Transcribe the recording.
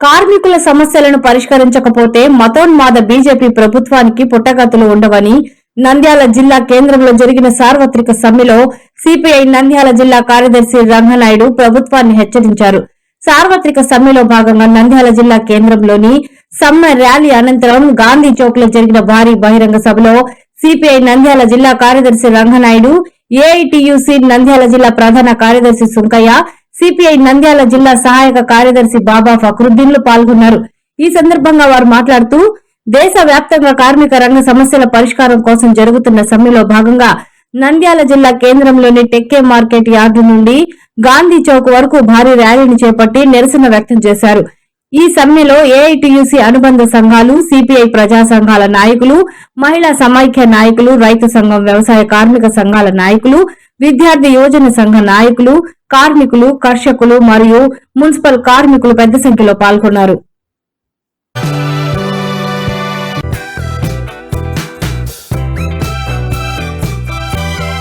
కార్మికుల సమస్యలను పరిష్కరించకపోతే మతోన్మాద బీజేపీ ప్రభుత్వానికి పుట్టగతులు ఉండవని నంద్యాల జిల్లా కేంద్రంలో జరిగిన సార్వత్రిక సమ్మెలో సిపిఐ నంద్యాల జిల్లా కార్యదర్శి రంగనాయుడు ప్రభుత్వాన్ని హెచ్చరించారు. సార్వత్రిక సమ్మెలో భాగంగా నంద్యాల జిల్లా కేంద్రంలోని సమ్మె ర్యాలీ అనంతరం గాంధీ చౌక్లో జరిగిన భారీ బహిరంగ సభలో సిపిఐ నంద్యాల జిల్లా కార్యదర్శి రంగనాయుడు ఏఐటియుసి నంద్యాల జిల్లా ప్రధాన కార్యదర్శి సుంకయ్య సిపిఐ నంద్యాల జిల్లా సహాయక కార్యదర్శి బాబా ఫక్రుద్దీన్లు పాల్గొన్నారు. ఈ సందర్భంగా వారు మాట్లాడుతూ దేశ వ్యాప్తంగా కార్మిక రంగ సమస్యల పరిష్కారం కోసం జరుగుతున్న సమ్మెలో భాగంగా నంద్యాల జిల్లా కేంద్రంలోని టెక్కే మార్కెట్ యార్డు నుండి గాంధీ చౌక్ వరకు భారీ ర్యాలీని చేపట్టి నిరసన వ్యక్తం చేశారు. ఈ సమ్మెలో ఏఐటియుసి అనుబంధ సంఘాలు సిపిఐ ప్రజా సంఘాల నాయకులు మహిళా సమైక్య నాయకులు రైతు సంఘం వ్యవసాయ కార్మిక సంఘాల నాయకులు విద్యార్థి యువజన సంఘ నాయకులు కార్మికులు కర్షకులు మరియు మున్సిపల్ కార్మికులు పెద్ద సంఖ్యలో పాల్గొన్నారు.